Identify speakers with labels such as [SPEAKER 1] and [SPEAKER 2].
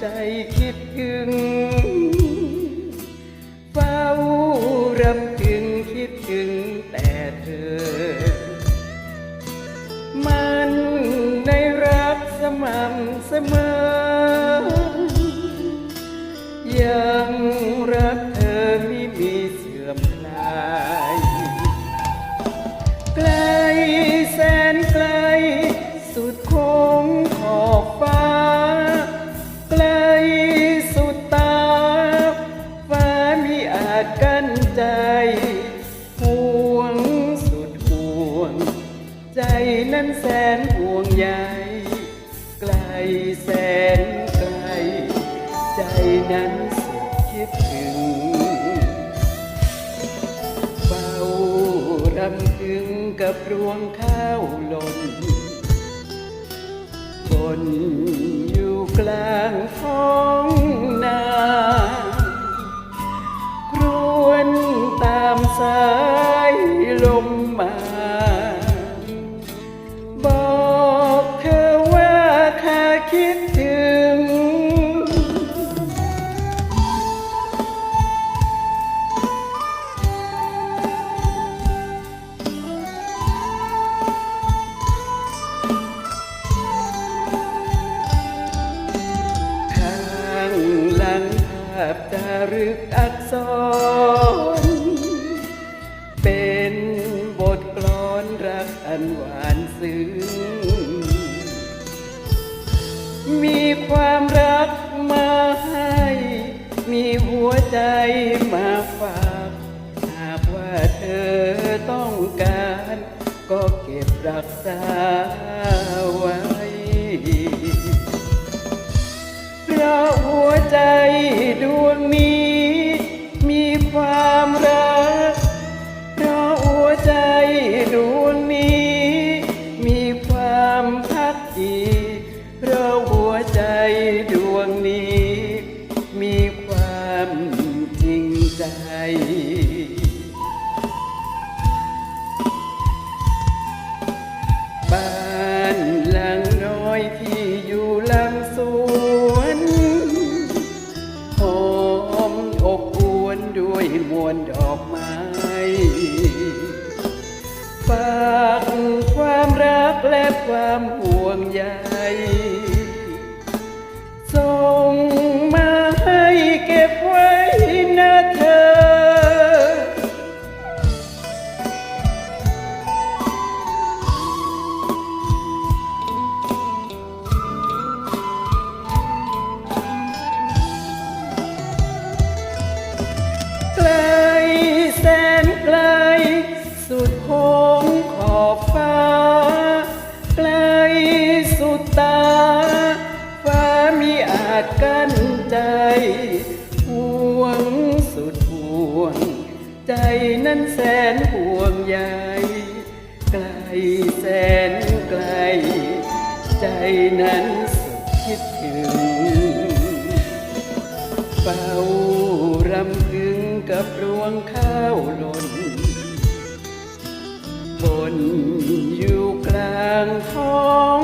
[SPEAKER 1] ใจคิดถึง นั้นสุดคิดถึงเฝ้ารำถึงกับรวงข้าวหล่นบนอยู่กลางท้องนาครวนตามสายลมมาบอกเธอว่าข้าคิด งภาพจารึกอักษร เป็นบทกลอนรักอันหวานซึ้ง มีความรักมาให้ มีหัวใจมาฝากหากว่าเธอต้องการ ก็เก็บรักษา ใจดวงนี้ มีความรักเพราะหัวใจดวงนี้ มีความพักดีเพราะหัวใจดวง มวลดอกไม้ฝากความรักและความห่วงใย ใจห่วงสุดห่วง ใจนั้นแสนห่วงใยไกลแสนไกล ใจนั้นสุดคิดถึงเฝ้ารำพึงกับรวงข้าวหล่นบนอยู่กลางท้อง